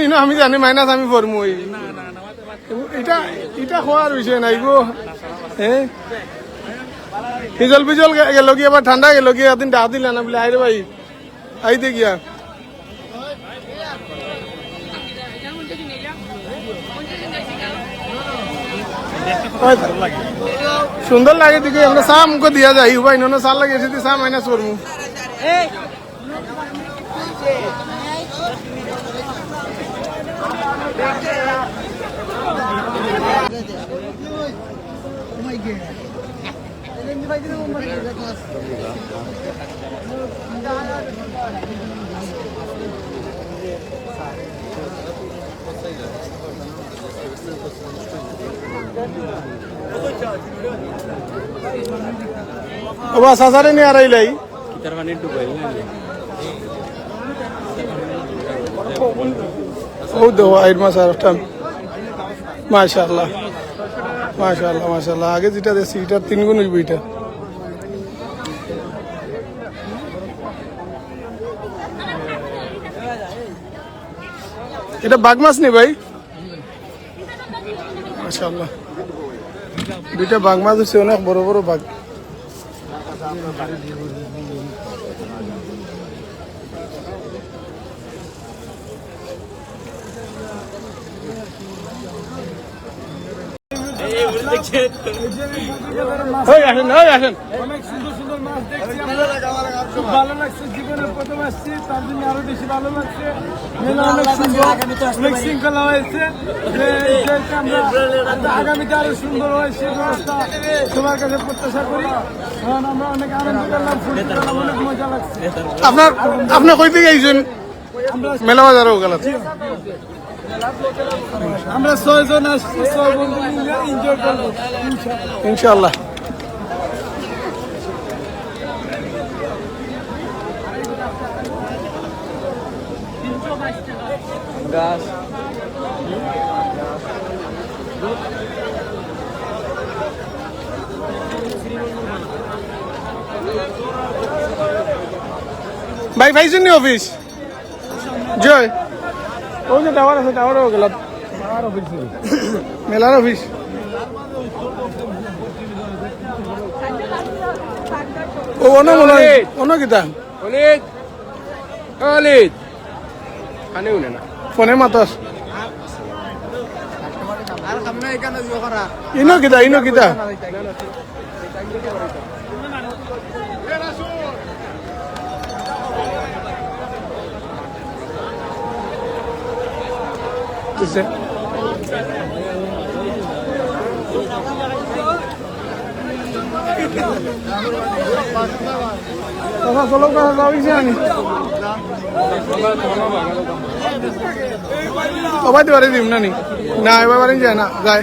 দিন না, আমি জানি মাইনাস আমি ওই এটা এটা খোয়ার বিষয় নাই গো। হ্যাঁ পিজল পিজল গেল কি আবার ঠান্ডা গেল কি, এদিন ডাক দিলে না বলে আইরে ভাই আইতে গিয়া। সুন্দর লাগে দিকে আমরা চা মুখ দিয়া যাই উপায় নন চাল লাগে সেটি চা মাইনাস সাসারে নিয়ে আড়াইলাই Kita kan itu banyak. আইর মাছ আগে যেটা দেখছি, এটা তিন গুণ হইব এটা এটা বাঘ মাছ নেই ভাই? দুইটা বাঘ মাছ হচ্ছে অনেক বড় বড় বাঘ। ওই আসেন ওই আসেন। অনেক সুন্দর সুন্দর মাছ দেখছি খুব ভালো লাগছে জীবনের প্রথম আসছি তার জন্য আরও বেশি ভালো লাগছে। মেলা অনেক সুন্দর অনেক শৃঙ্খলা হয়েছে। আগামীতে আরও সুন্দর হয় সেই ব্যবস্থা সবার কাছে প্রত্যাশা করি। কারণ আমরা অনেক আনন্দ করলাম অনেক মজা লাগছে। আপনার আপনি কই থেকে আইছেন? মেলা বাজারও গেলাত আমরা ছয়জন আসছি ছয় বন্ধু মিলে এনজয় করব ইনশাআল্লাহ। ইনশাআল্লাহ Gas. ভাই পাইছেন অফিস জয় ওই যে টাওয়ার আছে টাওয়ারও গেলাত মেলার অফিস ও হয় অন্য কিতা Khalid. Khalid. Ano yun na? ফোনে মাতাস। ইনো কিতা ইনো কিতা দিছে। কথা চলো, কথা যাও ইচ্ছে আনি সবাই তো বাড়ি দিম না নি না, এবার বাড়ি যায় না, যায়।